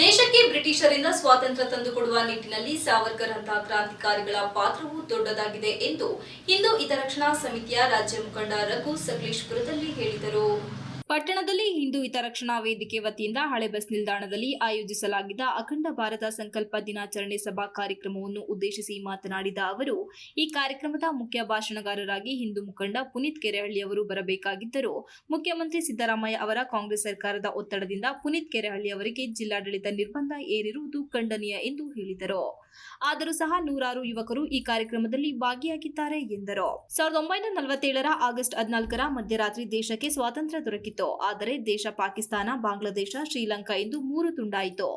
ದೇಶಕ್ಕೆ ಬ್ರಿಟಿಷರಿಂದ ಸ್ವಾತಂತ್ರ್ಯ ತಂದುಕೊಡುವ ನಿಟ್ಟಿನಲ್ಲಿ ಸಾವರ್ಕರ್ ಅಂತಹ ಕ್ರಾಂತಿಕಾರಿಗಳ ಪಾತ್ರವು ದೊಡ್ಡದಾಗಿದೆ ಎಂದು ಹಿಂದೂ ಹಿತರಕ್ಷಣಾ ಸಮಿತಿಯ ರಾಜ್ಯ ಮುಖಂಡ ರಘು ಸಕಲೇಶ್ಪುರದಲ್ಲಿ ಹೇಳಿದರು. ಪಟ್ಟಣದಲ್ಲಿ ಹಿಂದೂ ಹಿತರಕ್ಷಣಾ ವೇದಿಕೆ ವತಿಯಿಂದ ಹಳೆ ಬಸ್ ನಿಲ್ದಾಣದಲ್ಲಿ ಆಯೋಜಿಸಲಾಗಿದ್ದ ಅಖಂಡ ಭಾರತ ಸಂಕಲ್ಪ ದಿನಾಚರಣೆ ಸಭಾ ಕಾರ್ಯಕ್ರಮವನ್ನು ಉದ್ದೇಶಿಸಿ ಮಾತನಾಡಿದ ಅವರು, ಈ ಕಾರ್ಯಕ್ರಮದ ಮುಖ್ಯ ಭಾಷಣಗಾರರಾಗಿ ಹಿಂದೂ ಮುಖಂಡ ಪುನೀತ್ ಕೆರೆಹಳ್ಳಿ ಅವರು ಬರಬೇಕಾಗಿದ್ದರು, ಮುಖ್ಯಮಂತ್ರಿ ಸಿದ್ದರಾಮಯ್ಯ ಅವರ ಕಾಂಗ್ರೆಸ್ ಸರ್ಕಾರದ ಒತ್ತಡದಿಂದ ಪುನೀತ್ ಕೆರೆಹಳ್ಳಿ ಅವರಿಗೆ ಜಿಲ್ಲಾಡಳಿತ ನಿರ್ಬಂಧ ಏರಿರುವುದು ಖಂಡನೀಯ ಎಂದು ಹೇಳಿದರು. ಆದರೂ ಸಹ ನೂರಾರು ಯುವಕರು ಈ ಕಾರ್ಯಕ್ರಮದಲ್ಲಿ ಭಾಗಿಯಾಗಿದ್ದಾರೆ ಎಂದರು. ಸಾವಿರದ ಒಂಬೈನೂರ ನಲವತ್ತೇಳರ ಆಗಸ್ಟ್ ಹದಿನಾಲ್ಕರ ಮಧ್ಯರಾತ್ರಿ ದೇಶಕ್ಕೆ ಸ್ವಾತಂತ್ರ್ಯ ದೊರಕಿತು. ಆದರೆ ದೇಶ ಪಾಕಿಸ್ತಾನ, ಬಾಂಗ್ಲಾದೇಶ, ಶ್ರೀಲಂಕಾ ಎಂದು ಮೂರು ತುಂಡಾಯಿತು.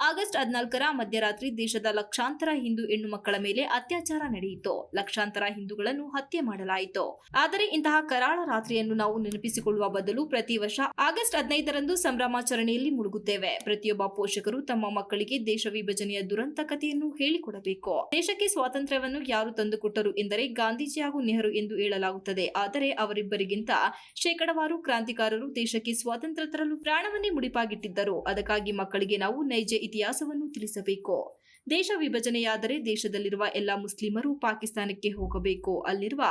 ಆಗಸ್ಟ್ ಹದಿನಾಲ್ಕರ ಮಧ್ಯರಾತ್ರಿ ದೇಶದ ಲಕ್ಷಾಂತರ ಹಿಂದೂ ಹೆಣ್ಣು ಮಕ್ಕಳ ಮೇಲೆ ಅತ್ಯಾಚಾರ ನಡೆಯಿತು. ಲಕ್ಷಾಂತರ ಹಿಂದೂಗಳನ್ನು ಹತ್ಯೆ ಮಾಡಲಾಯಿತು. ಆದರೆ ಇಂತಹ ಕರಾಳ ರಾತ್ರಿಯನ್ನು ನಾವು ನೆನಪಿಸಿಕೊಳ್ಳುವ ಬದಲು ಪ್ರತಿ ವರ್ಷ ಆಗಸ್ಟ್ ಹದಿನೈದರಂದು ಸಂಭ್ರಮಾಚರಣೆಯಲ್ಲಿ ಮುಳುಗುತ್ತೇವೆ. ಪ್ರತಿಯೊಬ್ಬ ಪೋಷಕರು ತಮ್ಮ ಮಕ್ಕಳಿಗೆ ದೇಶ ವಿಭಜನೆಯ ದುರಂತ ಕಥೆಯನ್ನು ಹೇಳಿಕೊಡಬೇಕು. ದೇಶಕ್ಕೆ ಸ್ವಾತಂತ್ರ್ಯವನ್ನು ಯಾರು ತಂದುಕೊಟ್ಟರು ಎಂದರೆ ಗಾಂಧೀಜಿ ಹಾಗೂ ನೆಹರು ಎಂದು ಹೇಳಲಾಗುತ್ತದೆ. ಆದರೆ ಅವರಿಬ್ಬರಿಗಿಂತ ಶೇಕಡವಾರು ಕ್ರಾಂತಿಕಾರರು ದೇಶಕ್ಕೆ ಸ್ವಾತಂತ್ರ್ಯ ತರಲು ಪ್ರಾಣವನ್ನೇ ಮುಡಿಪಾಗಿಟ್ಟಿದ್ದರು. ಅದಕ್ಕಾಗಿ ಮಕ್ಕಳಿಗೆ ನಾವು ನೈಜ ಇತಿಹಾಸವನ್ನು ತಿಳಿಸಬೇಕು. ದೇಶ ವಿಭಜನೆಯಾದರೆ ದೇಶದಲ್ಲಿರುವ ಎಲ್ಲ ಮುಸ್ಲಿಮರು ಪಾಕಿಸ್ತಾನಕ್ಕೆ ಹೋಗಬೇಕು. ಅಲ್ಲಿರುವ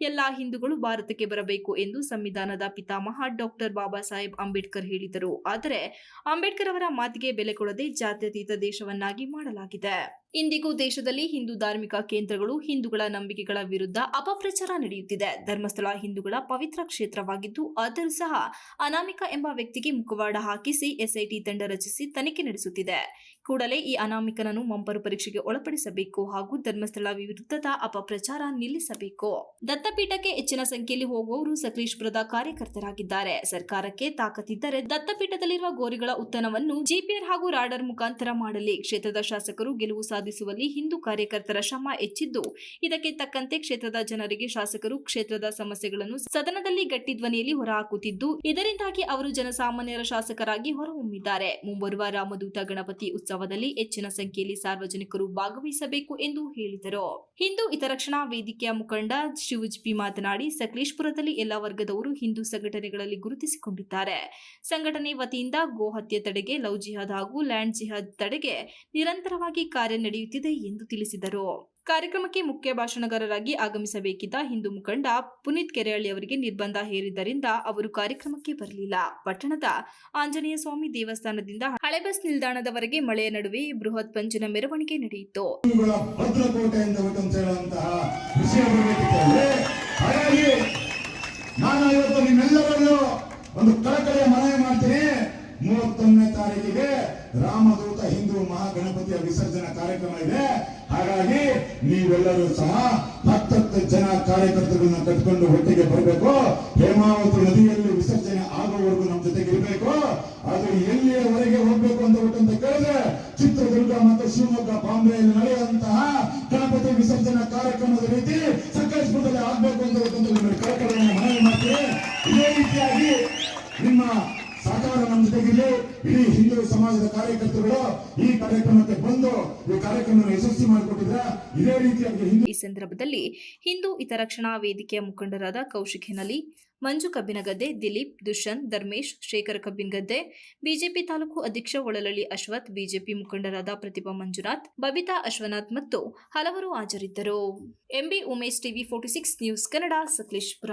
ಎಲ್ಲ ಹಿಂದೂಗಳು ಭಾರತಕ್ಕೆ ಬರಬೇಕು ಎಂದು ಸಂವಿಧಾನದ ಪಿತಾಮಹ ಡಾಕ್ಟರ್ ಬಾಬಾ ಸಾಹೇಬ್ ಅಂಬೇಡ್ಕರ್ ಹೇಳಿದರು. ಆದರೆ ಅಂಬೇಡ್ಕರ್ ಅವರ ಮಾತಿಗೆ ಬೆಲೆ ಕೊಡದೆ ಜಾತ್ಯತೀತ ದೇಶವನ್ನಾಗಿ ಮಾಡಲಾಗಿದೆ. ಇಂದಿಗೂ ದೇಶದಲ್ಲಿ ಹಿಂದೂ ಧಾರ್ಮಿಕ ಕೇಂದ್ರಗಳು ಹಿಂದೂಗಳ ನಂಬಿಕೆಗಳ ವಿರುದ್ಧ ಅಪಪ್ರಚಾರ ನಡೆಯುತ್ತಿದೆ. ಧರ್ಮಸ್ಥಳ ಹಿಂದೂಗಳ ಪವಿತ್ರ ಕ್ಷೇತ್ರವಾಗಿದ್ದು, ಆದರೂ ಸಹ ಅನಾಮಿಕ ಎಂಬ ವ್ಯಕ್ತಿಗೆ ಮುಖವಾಡ ಹಾಕಿಸಿ ಎಸ್ಐಟಿ ತಂಡ ರಚಿಸಿ ತನಿಖೆ ನಡೆಸುತ್ತಿದೆ. ಕೂಡಲೇ ಈ ಅನಾಮಿಕನನ್ನು ಮಂಪರು ಪರೀಕ್ಷೆಗೆ ಒಳಪಡಿಸಬೇಕು ಹಾಗೂ ಧರ್ಮಸ್ಥಳ ವಿರುದ್ಧದ ಅಪಪ್ರಚಾರ ನಿಲ್ಲಿಸಬೇಕು. ದತ್ತಪೀಠಕ್ಕೆ ಹೆಚ್ಚಿನ ಸಂಖ್ಯೆಯಲ್ಲಿ ಹೋಗುವವರು ಸಕಲೇಶ್ಪುರದ ಕಾರ್ಯಕರ್ತರಾಗಿದ್ದಾರೆ. ಸರ್ಕಾರಕ್ಕೆ ತಾಕತ್ತಿದ್ದರೆ ದತ್ತಪೀಠದಲ್ಲಿರುವ ಗೋರಿಗಳ ಉತ್ತನವನ್ನು ಜಿಪಿಆರ್ ಹಾಗೂ ರಾಡರ್ ಮುಖಾಂತರ ಮಾಡಲಿ. ಕ್ಷೇತ್ರದ ಶಾಸಕರು ಗೆಲುವು ಸಾಧಿಸುವಲ್ಲಿ ಹಿಂದೂ ಕಾರ್ಯಕರ್ತರ ಶ್ರಮ ಹೆಚ್ಚಿದ್ದು. ಇದಕ್ಕೆ ತಕ್ಕಂತೆ ಕ್ಷೇತ್ರದ ಜನರಿಗೆ ಶಾಸಕರು ಕ್ಷೇತ್ರದ ಸಮಸ್ಯೆಗಳನ್ನು ಸದನದಲ್ಲಿ ಗಟ್ಟಿ ಧ್ವನಿಯಲ್ಲಿ ಹೊರಹಾಕುತ್ತಿದ್ದು, ಇದರಿಂದಾಗಿ ಅವರು ಜನಸಾಮಾನ್ಯರ ಶಾಸಕರಾಗಿ ಹೊರಹೊಮ್ಮಿದ್ದಾರೆ. ಮುಂಬರುವ ರಾಮದೂತ ಗಣಪತಿ ಉತ್ಸವದಲ್ಲಿ ಹೆಚ್ಚಿನ ಸಂಖ್ಯೆಯಲ್ಲಿ ಸಾರ್ವಜನಿಕರು ಭಾಗವಹಿಸಬೇಕು ಎಂದು ಹೇಳಿದರು. ಹಿಂದೂ ಹಿತರಕ್ಷಣಾ ವೇದಿಕೆಯ ಮುಖಂಡ ಶಿವಜ್ಪಿ ಮಾತನಾಡಿ, ಸಕಲೇಶ್ಪುರದಲ್ಲಿ ಎಲ್ಲ ವರ್ಗದವರು ಹಿಂದೂ ಸಂಘಟನೆಗಳಲ್ಲಿ ಗುರುತಿಸಿಕೊಂಡಿದ್ದಾರೆ. ಸಂಘಟನೆ ವತಿಯಿಂದ ಗೋಹತ್ಯೆ ತಡೆಗೆ, ಲವ್ ಜಿಹಾದ್ ಹಾಗೂ ಲ್ಯಾಂಡ್ ಜಿಹಾದ್ ತಡೆಗೆ ನಿರಂತರವಾಗಿ ಕಾರ್ಯ ನಡೆಯುತ್ತಿದೆ ಎಂದು ತಿಳಿಸಿದರು. ಕಾರ್ಯಕ್ರಮಕ್ಕೆ ಮುಖ್ಯ ಭಾಷಣಗಾರರಾಗಿ ಆಗಮಿಸಬೇಕಿದ್ದ ಹಿಂದೂ ಮುಖಂಡ ಪುನೀತ್ ಕೆರೆಹಳ್ಳಿ ಅವರಿಗೆ ನಿರ್ಬಂಧ ಹೇರಿದ್ದರಿಂದ ಅವರು ಕಾರ್ಯಕ್ರಮಕ್ಕೆ ಬರಲಿಲ್ಲ. ಪಟ್ಟಣದ ಆಂಜನೇಯ ಸ್ವಾಮಿ ದೇವಸ್ಥಾನದಿಂದ ಹಳೆ ಬಸ್ ನಿಲ್ದಾಣದವರೆಗೆ ಮಳೆಯ ನಡುವೆ ಬೃಹತ್ ಪಂಚನ ಮೆರವಣಿಗೆ ನಡೆಯಿತು. ಮೂವತ್ತೊಂದನೇ ತಾರೀಕಿಗೆ ರಾಮದೂತ ಹಿಂದೂ ಕಾರ್ಯಕ್ರಮ ಇದೆ. ಹಾಗಾಗಿ ನೀವೆಲ್ಲರೂ ಸಹ ಹತ್ತತ್ತು ಜನ ಕಾರ್ಯಕರ್ತರನ್ನ ಕಟ್ಕೊಂಡು ಒಟ್ಟಿಗೆ ಬರಬೇಕು. ಹೇಮಾವತಿ ನದಿಯಲ್ಲಿ ವಿಸರ್ಜನೆ ಆಗುವವರೆಗೂ ನಮ್ಮ ಜೊತೆಗೆ ಇರಬೇಕು. ಅದು ಎಲ್ಲಿಯವರೆಗೆ ಹೋಗ್ಬೇಕು ಅಂತ ಅಂತ ಕೇಳಿದ್ರೆ ಚಿತ್ರದುರ್ಗ ಮತ್ತು ಶಿವಮೊಗ್ಗ ಬಾಂಬೆಯಲ್ಲಿ ನಡೆಯುವಂತಹ ಗಣಪತಿ ವಿಸರ್ಜನಾ ಕಾರ್ಯಕ್ರಮದ ರೀತಿ ಸಕಲೇಶ್ಪುರದಲ್ಲಿ ಆಗ್ಬೇಕು ಅಂತ ಕಾರ್ಯಕ್ರಮ ಮನವಿ ಮಾಡ್ತೀವಿ ಇದೇ ರೀತಿಯಾಗಿ ನಿಮ್ಮ ಸಹಕಾರ ನಮ್ಮ ಜೊತೆಗಿರಲಿ ಇಡೀ ಹಿಂದೂ ಸಮಾಜದ ಕಾರ್ಯಕರ್ತರುಗಳು ಈ ಕಾರ್ಯಕ್ರಮಕ್ಕೆ ಬಂದು ಈ ಕಾರ್ಯಕ್ರಮ ಯಶಸ್ವಿ ಮಾಡಿಕೊಟ್ಟಿದ್ರೆ ಇದೇ ರೀತಿಯಾಗಿ ಹಿಂದೂ ಈ ಸಂದರ್ಭದಲ್ಲಿ ಹಿಂದೂ ಹಿತರಕ್ಷಣಾ ವೇದಿಕೆಯ ಮುಖಂಡರಾದ ಕೌಶಿಕ್ ಹೆನಲಿ, ಮಂಜು ಕಬ್ಬಿನಗದ್ದೆ, ದಿಲೀಪ್, ದುಷ್ಯಂತ್, ಧರ್ಮೇಶ್, ಶೇಖರ್ ಕಬ್ಬಿನಗದ್ದೆ, ಬಿಜೆಪಿ ತಾಲೂಕು ಅಧ್ಯಕ್ಷ ಒಳಲಳ್ಳಿ ಅಶ್ವಥ್, ಬಿಜೆಪಿ ಮುಖಂಡರಾದ ಪ್ರತಿಭಾ ಮಂಜುನಾಥ್, ಬಬಿತಾ ಅಶ್ವನಾಥ್ ಮತ್ತು ಹಲವರು ಹಾಜರಿದ್ದರು. MB Umesh TV forty six news Kannada Sakleshpur.